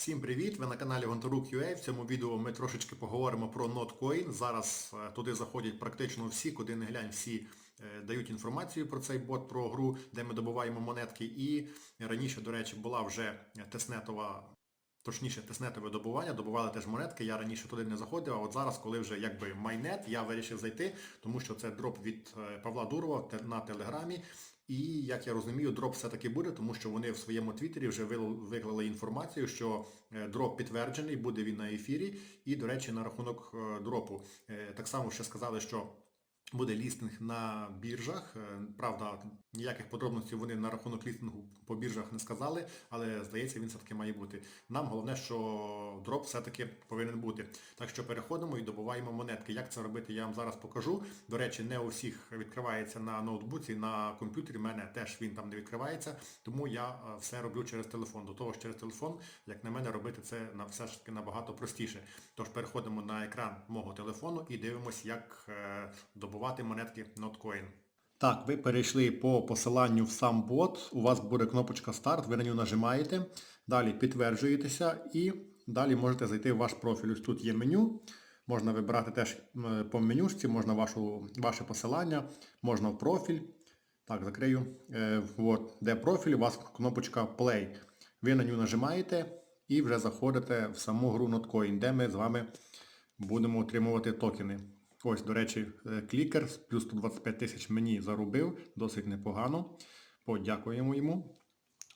Всім привіт! Ви на каналі Гонтарук.ua. В цьому відео ми трошечки поговоримо про NotCoin. Зараз е, туди заходять практично всі, куди не глянь, всі е, дають інформацію про цей бот, про гру, де ми добуваємо монетки. І раніше, до речі, була вже тестнетова, точніше, тестнетове добування, добували теж монетки. Я раніше туди не заходив, а от зараз, коли вже якби майнет, я вирішив зайти, тому що це дроп від е, Павла Дурова на телеграмі. І як я розумію, дроп все-таки буде, тому що вони в своєму твіттері вже виклали інформацію, що е, дроп підтверджений, буде він на ефірі. І, до речі, на рахунок е, дропу е, так само ще сказали, що буде лістинг на біржах. Е, Правда, ніяких подробностей вони на рахунок лістингу по біржах не сказали, але здається, він все-таки має бути. Нам головне, що дроп все-таки повинен бути. Так що переходимо і добуваємо монетки. Як це робити, я вам зараз покажу. До речі, не у всіх відкривається на ноутбуці, на комп'ютері. У мене теж він там не відкривається, тому я е, все роблю через телефон. До того ж, через телефон, як на мене, робити це на все ж таки набагато простіше. Тож переходимо на екран мого телефону і дивимося, як е, добувати монетки NotCoin. Так, ви перейшли по посиланню в сам бот, у вас буде кнопочка старт, ви на нього нажимаєте, далі підтверджуєтеся і далі можете зайти в ваш профіль. Ось тут є меню, можна вибирати теж по менюшці, можна вашу, ваше посилання, можна в профіль. Так, закрию. Е, от, де профіль, у вас кнопочка Play. Ви на нього нажимаєте і вже заходите в саму гру NotCoin, де ми з вами будемо отримувати токени. Ось, до речі, е, клікер плюс 125 тисяч мені заробив, досить непогано. Подякуємо йому.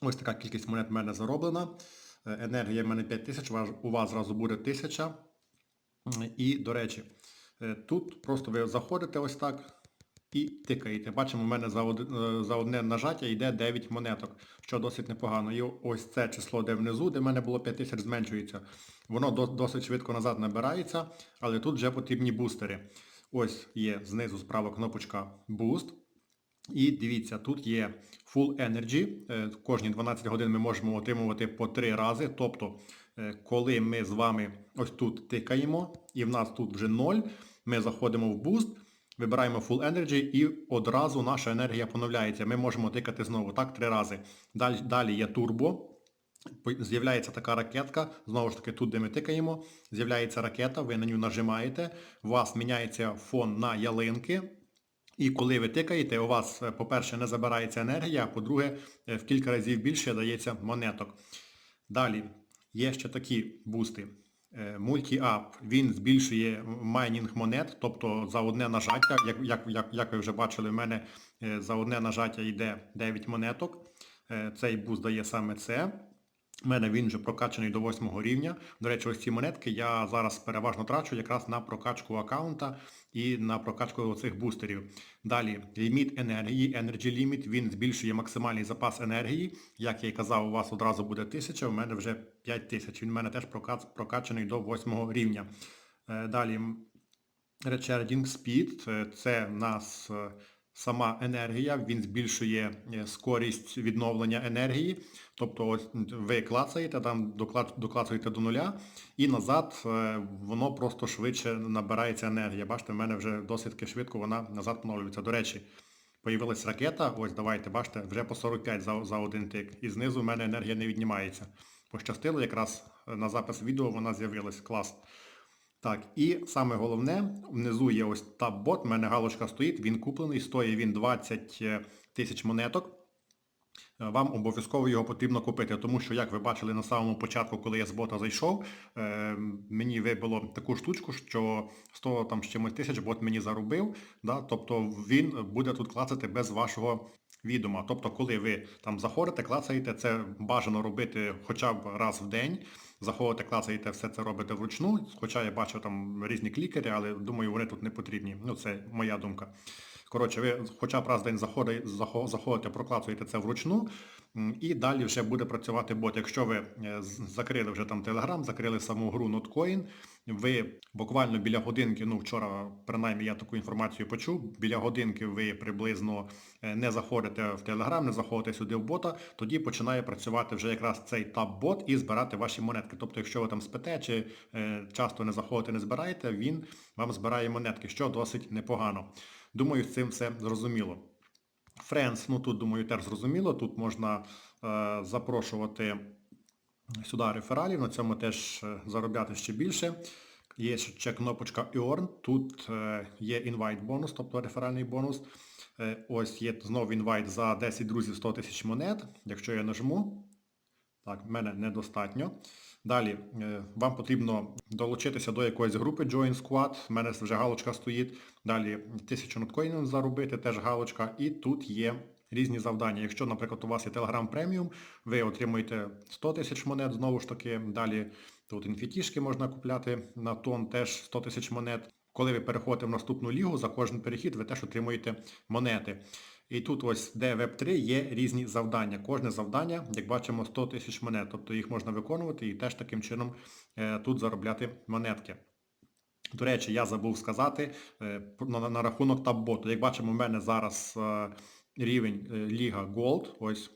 Ось така кількість монет в мене зароблена. Е, Енергія в мене 5 тисяч, у вас- зразу буде 1000. І, до речі, е, тут просто ви заходите ось так і тикаєте. Бачимо, в мене за, од- е, за одне нажаття йде 9 монеток, що досить непогано. І ось це число, де внизу, де в мене було 5 тисяч, зменшується. Воно досить швидко назад набирається, але тут вже потрібні бустери. Ось є знизу справа кнопочка Boost. І дивіться, тут є Full Energy. Е, Кожні 12 годин ми можемо отримувати по 3 рази. Тобто, е, коли ми з вами ось тут тикаємо, і в нас тут вже 0, ми заходимо в Boost, вибираємо Full Energy і одразу наша енергія поновляється. Ми можемо тикати знову так 3 рази. Далі, далі є. По- З'являється така ракетка, знову ж таки, тут, де ми тикаємо, з'являється ракета, ви на нього нажимаєте, у вас міняється фон на ялинки, і коли ви тикаєте, у вас, е, по-перше, не забирається енергія, а по-друге, е, в кілька разів більше дається монеток. Далі, є ще такі бусти. Е, Multi-Up, він збільшує майнінг монет, тобто за одне нажаття, як, як, як, як ви вже бачили, в мене е, за одне нажаття йде 9 монеток. Е, Цей буст дає саме це. У мене він вже прокачаний до 8 рівня. До речі, ось ці монетки я зараз переважно трачу якраз на прокачку аккаунта і на прокачку оцих бустерів. Далі, ліміт енергії, Energy Limit, він збільшує максимальний запас енергії. Як я і казав, у вас одразу буде 1000, у мене вже 5000. Він у мене теж прокачаний до 8 рівня. Е, Далі, Recharging Speed, е, це в нас е, сама енергія, він збільшує е, скорість відновлення енергії. Тобто ви клацаєте, там докла- доклацуєте до нуля і назад е, воно просто швидше набирається енергія. Бачите, в мене вже досить швидко вона назад поновлюється. До речі, появилась ракета, ось давайте, бачите, вже по 45 за, за один тик. І знизу в мене енергія не віднімається. Пощастило, якраз е, на запис відео вона з'явилась. Клас. Так, і саме головне, внизу є ось таб-бот, в мене галочка стоїть, він куплений, стоїть він 20 тисяч монеток. Е, Вам обов'язково його потрібно купити, тому що, як ви бачили на самому початку, коли я з бота зайшов, е, мені вибило таку штучку, що 100 там з чимось тисяч бот мені заробив, да, тобто він буде тут клацати без вашого відома. Тобто, коли ви там заходите, клацаєте, це бажано робити хоча б раз в день. Заходите, клацаєте, все це робите вручну, хоча я бачу там різні клікери, але думаю, вони тут не потрібні. Ну, це моя думка. Коротше, ви хоча б раз в день заходите, захо- заходите, проклацуєте це вручну, і далі вже буде працювати бот. Якщо ви е, закрили вже там Telegram, закрили саму гру NotCoin, ви буквально біля годинки, ну вчора принаймні я таку інформацію почув, біля годинки ви приблизно е, не заходите в Telegram, не заходите сюди в бота, тоді починає працювати вже якраз цей таб-бот і збирати ваші монетки. Тобто, якщо ви там спите чи е, часто не заходите, не збираєте, він вам збирає монетки, що досить непогано. Думаю, з цим все зрозуміло. Friends, ну тут, думаю, теж зрозуміло. Тут можна е, запрошувати сюди рефералів, на цьому теж е, заробляти ще більше. Є ще кнопочка Earn, тут е, є інвайт бонус, тобто реферальний бонус. Е, Ось є знову інвайт за 10 друзів 100 тисяч монет. Якщо я нажму, так, мене недостатньо. Далі е, вам потрібно долучитися до якоїсь групи Join Squad. У мене вже галочка стоїть. Далі 1000 ноткоїнів заробити, теж галочка. І тут є різні завдання. Якщо, наприклад, у вас є Telegram Premium, ви отримуєте 100 тисяч монет, знову ж таки. Далі тут інфітішки можна купляти на тон, теж 100 тисяч монет. Коли ви переходите в наступну лігу, за кожен перехід ви теж отримуєте монети. І тут ось, де Web3, є різні завдання. Кожне завдання, як бачимо, 100 тисяч монет. Тобто їх можна виконувати і теж таким чином е, тут заробляти монетки. До речі, я забув сказати е, на, рахунок таб-боту. Як бачимо, в мене зараз е, рівень Ліга Gold, ось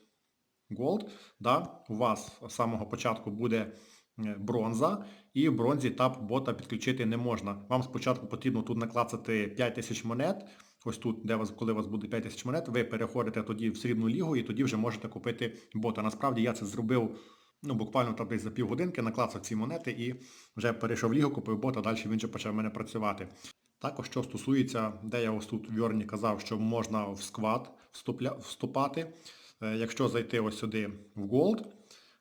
Gold, да, у вас з самого початку буде бронза, і в бронзі тап бота підключити не можна. Вам спочатку потрібно тут наклацати 5 тисяч монет, ось тут, де вас, коли у вас буде 5 тисяч монет, ви переходите тоді в срібну лігу і тоді вже можете купити бота. Насправді я це зробив ну, буквально там десь за півгодинки, наклацав ці монети і вже перейшов лігу, купив бота, далі він вже почав в мене працювати. Також, що стосується, де я ось тут в Йорні казав, що можна в сквад вступля, вступати. Е, Якщо зайти ось сюди в Gold,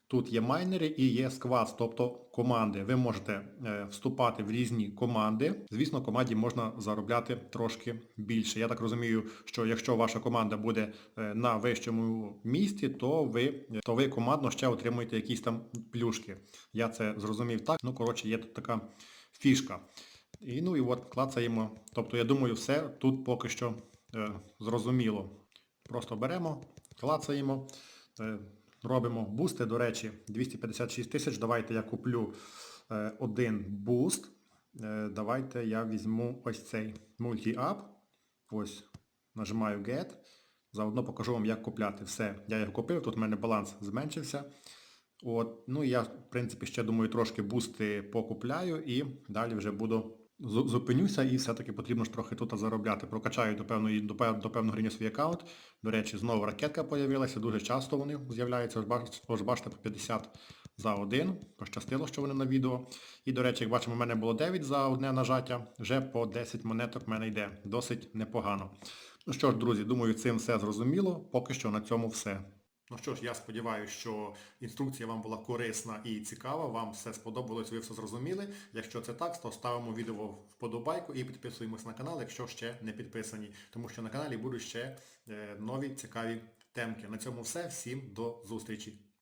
тут є майнери і є сквад, тобто команди. Ви можете е, вступати в різні команди. Звісно, команді можна заробляти трошки більше. Я так розумію, що якщо ваша команда буде е, на вищому місці, то ви, то ви командно ще отримуєте якісь там плюшки. Я це зрозумів так. Ну, коротше, є тут така фішка. І ну і от клацаємо. Тобто я думаю, все тут поки що е, зрозуміло. Просто беремо, клацаємо, е, робимо бусти. До речі, 256 тисяч. Давайте я куплю е, один буст. Е, давайте я візьму ось цей мульті-ап. Ось, нажимаю Get. Заодно покажу вам, як купляти. Все, я його купив, тут в мене баланс зменшився. От, ну і я, в принципі, ще думаю, трошки бусти покупляю і далі вже буду зупинюся і все-таки потрібно ж трохи тут заробляти. Прокачаю до певної до, до певного рівня свій аккаунт. До речі, знову ракетка з'явилася, дуже часто вони з'являються. Ось бачите, по 50 за один. Пощастило, що вони на відео. І, до речі, як бачимо, в мене було 9 за одне нажаття, вже по 10 монеток в мене йде. Досить непогано. Ну що ж, друзі, думаю, цим все зрозуміло. Поки що на цьому все. Ну що ж, я сподіваюся, що інструкція вам була корисна і цікава, вам все сподобалось, ви все зрозуміли. Якщо це так, то ставимо відео вподобайку і підписуємось на канал, якщо ще не підписані. Тому що на каналі будуть ще е, нові цікаві темки. На цьому все. Всім до зустрічі.